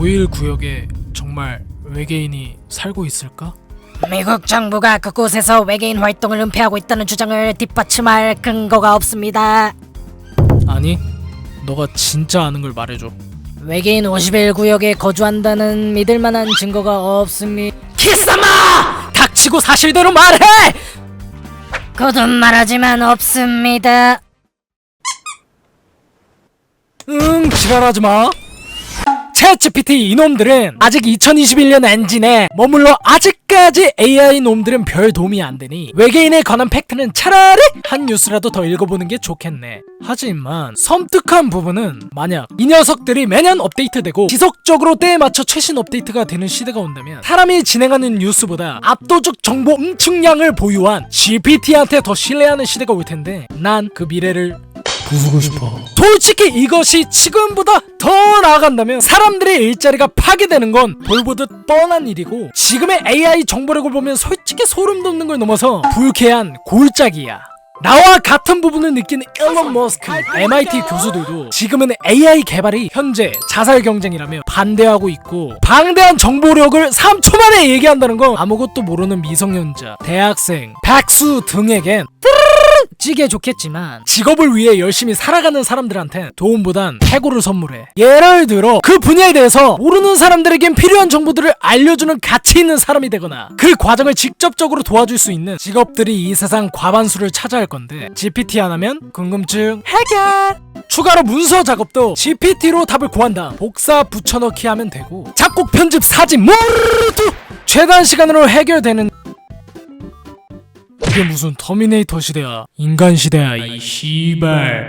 5일 구역에 정말 외계인이 살고 있을까? 미국 정부가 그곳에서 외계인 활동을 은폐하고 있다는 주장을 뒷받침할 근거가 없습니다. 아니, 너가 진짜 아는 걸 말해줘. 외계인 51 구역에 거주한다는 믿을 만한 증거가 없습니다. 키사마! 닥치고 사실대로 말해! 거듭 말하지만 없습니다. 응, 지랄하지 마. 챗GPT 이놈들은 아직 2021년 엔진에 머물러 아직까지 AI 놈들은 별 도움이 안 되니 외계인에 관한 팩트는 차라리 한 뉴스라도 더 읽어보는 게 좋겠네. 하지만 섬뜩한 부분은 만약 이 녀석들이 매년 업데이트되고 지속적으로 때에 맞춰 최신 업데이트가 되는 시대가 온다면 사람이 진행하는 뉴스보다 압도적 정보 응축량을 보유한 GPT한테 더 신뢰하는 시대가 올 텐데 난 그 미래를 부수고 싶어. 솔직히 이것이 지금보다 더 나아간다면 사람들의 일자리가 파괴되는 건 볼보듯 뻔한 일이고 지금의 AI 정보력을 보면 솔직히 소름 돋는 걸 넘어서 불쾌한 골짜기야. 나와 같은 부분을 느끼는 일론 머스크, MIT 교수들도 지금은 AI 개발이 현재 자살 경쟁이라며 반대하고 있고 방대한 정보력을 3초 만에 얘기한다는 건 아무것도 모르는 미성년자, 대학생, 백수 등에겐 찌개 좋겠지만 직업을 위해 열심히 살아가는 사람들한텐 도움보단 해고를 선물해. 예를 들어 그 분야에 대해서 모르는 사람들에겐 필요한 정보들을 알려주는 가치 있는 사람이 되거나 그 과정을 직접적으로 도와줄 수 있는 직업들이 이 세상 과반수를 차지할 건데 GPT 하나면 궁금증 해결! 추가로 문서 작업도 GPT로 답을 구한다. 복사 붙여넣기 하면 되고 작곡 편집 사진 모두 최단 시간으로 해결되는 이게 무슨 터미네이터 시대야? 인간 시대야 이 씨발